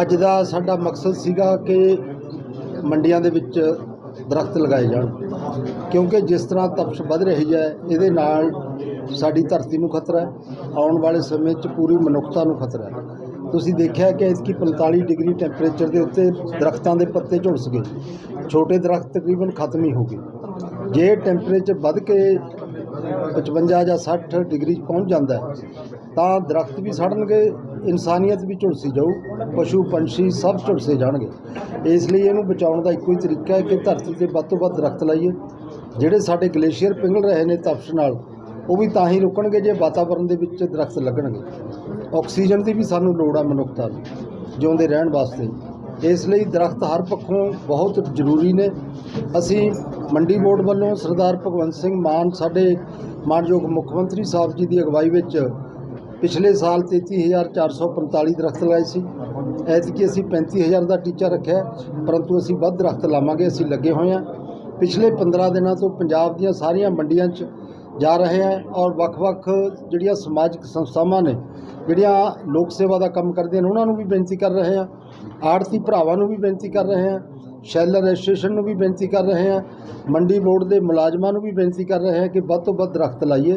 ਅੱਜ ਦਾ ਸਾਡਾ ਮਕਸਦ ਸੀਗਾ ਕਿ ਮੰਡੀਆਂ ਦੇ ਵਿੱਚ ਦਰਖਤ ਲਗਾਏ ਜਾਣ। ਕਿਉਂਕਿ ਜਿਸ ਤਰ੍ਹਾਂ ਤਪਸ਼ ਵੱਧ ਰਹੀ ਹੈ, ਇਹਦੇ ਨਾਲ ਸਾਡੀ ਧਰਤੀ ਨੂੰ ਖਤਰਾ ਹੈ। ਆਉਣ ਵਾਲੇ ਸਮੇਂ 'ਚ ਪੂਰੀ ਮਨੁੱਖਤਾ ਨੂੰ ਖਤਰਾ ਹੈ। ਤੁਸੀਂ ਦੇਖਿਆ ਕਿ ਇਸਕੀ 45 ਡਿਗਰੀ ਟੈਂਪਰੇਚਰ ਦੇ ਉੱਤੇ ਦਰਖਤਾਂ ਦੇ ਪੱਤੇ ਝੁਲਸ ਗਏ। ਛੋਟੇ ਦਰਖਤ ਤਕਰੀਬਨ ਖਤਮ ਹੀ ਹੋ ਗਏ। ਜੇ ਟੈਂਪਰੇਚਰ ਵੱਧ ਕੇ 55 ਜਾਂ 60 ਡਿਗਰੀ 'ਚ ਪਹੁੰਚ ਜਾਂਦਾ ਤਾਂ ਦਰਖਤ ਵੀ ਸੜਨਗੇ, ਇਨਸਾਨੀਅਤ ਵੀ ਝੁਲਸੀ ਜਾਊ, ਪਸ਼ੂ, ਪੰਛੀ ਸਭ ਝੁਲਸੇ ਜਾਣਗੇ। ਇਸ ਲਈ ਇਹਨੂੰ ਬਚਾਉਣ ਦਾ ਇੱਕੋ ਹੀ ਤਰੀਕਾ ਹੈ ਕਿ ਧਰਤੀ ਤੇ ਵੱਧ ਤੋਂ ਵੱਧ ਦਰਖਤ ਲਾਈਏ। ਜਿਹੜੇ ਸਾਡੇ ਗਲੇਸ਼ੀਅਰ ਪਿਘਲ ਰਹੇ ਨੇ ਤਪਸ਼ ਨਾਲ, ਉਹ ਵੀ ਤਾਂ ਹੀ ਰੁਕਣਗੇ ਜੇ ਵਾਤਾਵਰਣ ਦੇ ਵਿੱਚ ਦਰਖਤ ਲੱਗਣਗੇ। ਆਕਸੀਜਨ ਦੀ ਵੀ ਸਾਨੂੰ ਲੋੜ ਆ ਮਨੁੱਖਤਾ ਨੂੰ ਜਿਉਂਦੇ ਰਹਿਣ ਵਾਸਤੇ। ਇਸ ਲਈ ਦਰਖਤ ਹਰ ਪੱਖੋਂ ਬਹੁਤ ਜ਼ਰੂਰੀ ਨੇ। ਅਸੀਂ ਮੰਡੀ ਬੋਰਡ ਵੱਲੋਂ ਸਰਦਾਰ ਭਗਵੰਤ ਸਿੰਘ ਮਾਨ ਸਾਡੇ ਮਾਨਯੋਗ ਮੁੱਖ ਮੰਤਰੀ ਸਾਹਿਬ ਜੀ ਦੀ ਅਗਵਾਈ ਵਿੱਚ ਪਿਛਲੇ ਸਾਲ 33445 ਦਰਖਤ ਲਗਾਏ ਸੀ। ਐਤਕੀ ਅਸੀਂ 35000 ਦਾ ਟੀਚਾ ਰੱਖਿਆ, ਪਰੰਤੂ ਅਸੀਂ ਵੱਧ ਦਰਖਤ ਲਾਵਾਂਗੇ, ਅਸੀਂ ਲੱਗੇ ਹੋਏ ਹਾਂ। ਪਿਛਲੇ 15 ਦਿਨਾਂ ਤੋਂ ਪੰਜਾਬ ਦੀਆਂ ਸਾਰੀਆਂ ਮੰਡੀਆਂ 'ਚ ਜਾ ਰਹੇ ਹਾਂ ਔਰ ਵੱਖ-ਵੱਖ ਜਿਹੜੀਆਂ ਸਮਾਜਿਕ ਸੰਸਥਾਵਾਂ ਨੇ, ਜਿਹੜੀਆਂ ਲੋਕ ਸੇਵਾ ਦਾ ਕੰਮ ਕਰਦੇ ਨੇ, ਉਹਨਾਂ ਨੂੰ ਵੀ ਬੇਨਤੀ ਕਰ ਰਹੇ ਹਾਂ। ਆੜਤੀ ਭਰਾਵਾਂ ਨੂੰ ਵੀ ਬੇਨਤੀ ਕਰ ਰਹੇ ਹਾਂ। ਸ਼ੈਲਰ ਰਜਿਸਟ੍ਰੇਸ਼ਨ ਨੂੰ ਵੀ ਬੇਨਤੀ ਕਰ ਰਹੇ ਹਾਂ, ਮੰਡੀ ਬੋਰਡ ਦੇ ਮੁਲਾਜ਼ਮਾਂ ਨੂੰ ਵੀ ਬੇਨਤੀ ਕਰ ਰਹੇ ਹਾਂ ਕਿ ਵੱਧ ਤੋਂ ਵੱਧ ਦਰਖਤ ਲਾਈਏ।